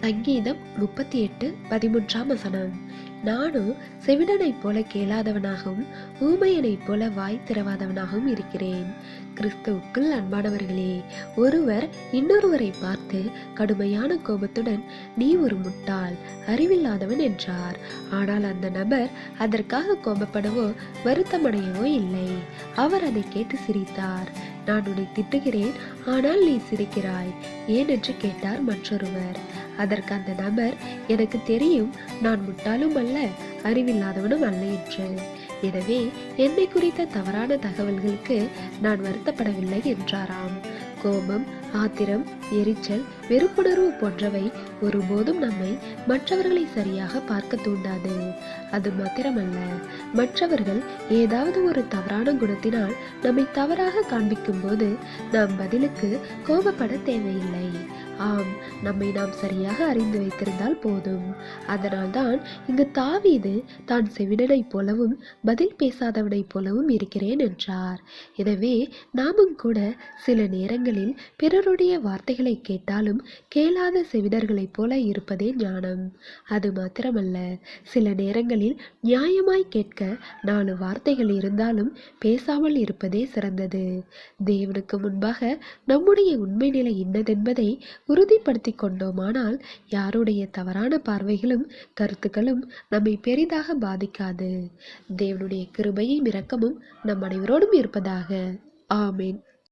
சங்கீதம் முப்பத்தி எட்டு பதிமூன்றாம் வசனம். நானும் செவிடனைப் போல கேளாதவனாகவும் ஊமையனைப் போல வாய் திறவாதவனாகவும் இருக்கிறேன். கிறிஸ்துவுக்குள் அன்பானவர்களே ஒருவர் இன்னொருவரை பார்த்து கடுமையான கோபத்துடன் நீ ஒரு முட்டாள் அறிவில்லாதவன் என்றார். ஆனால் அந்த நபர் அதற்காக கோபப்படவோ வருத்தமடையவோ இல்லை. அவர் அதை கேட்டு சிரித்தார். நான் உன்னை திட்டுகிறேன் ஆனால் நீ சிரிக்கிறாய் ஏன் என்று கேட்டார் மற்றொருவர். அதற்கு அந்த நபர் எனக்கு தெரியும் நான் முட்டாளும் அல்ல அறிவில்லாதவனும் அல்ல என்று. எனவே என்னை குறித்த தவறான தகவல்களுக்கு நான் வருத்தப்படவில்லை என்றாராம். கோபம் ஆத்திரம் எரிச்சல் வெறுப்புணர்வு போன்றவை ஒருபோதும் நம்மை மற்றவர்களை சரியாக பார்க்க தூண்டாது. அது மாத்திரமல்ல மற்றவர்கள் ஏதாவது ஒரு தவறான குணத்தினால் நம்மை தவறாக காண்பிக்கும் போது நாம் பதிலுக்கு கோபப்பட தேவையில்லை. ஆம் நம்மை நாம் சரியாக அறிந்து வைத்திருந்தால் போதும். அதனால்தான் இங்கு தாவீது தான் செவிடனைப் போலவும் பதில் பேசாதவனைப் போலவும் இருக்கிறேன் என்றார். எனவே நாமும் கூட சில நேரங்களில் பிறருடைய வார்த்தைகளை கேட்டாலும் கேளாத செவிடர்களைப் போல இருப்பதே ஞானம். அது மாத்திரமல்ல சில நேரங்களில் நியாயமாய் கேட்க நாலு வார்த்தைகள் இருந்தாலும் பேசாமல் இருப்பதே சிறந்தது. தேவனுக்கு முன்பாக நம்முடைய உண்மை நிலை இன்னதென்பதை உறுதிப்படுத்திக் கொண்டோமானால் யாருடைய தவறான பார்வைகளும் கருத்துக்களும் நம்மை பெரிதாக பாதிக்காது. தேவனுடைய கிருபையும் இரக்கமும் நம் அனைவரோடும் இருப்பதாக. ஆமேன்.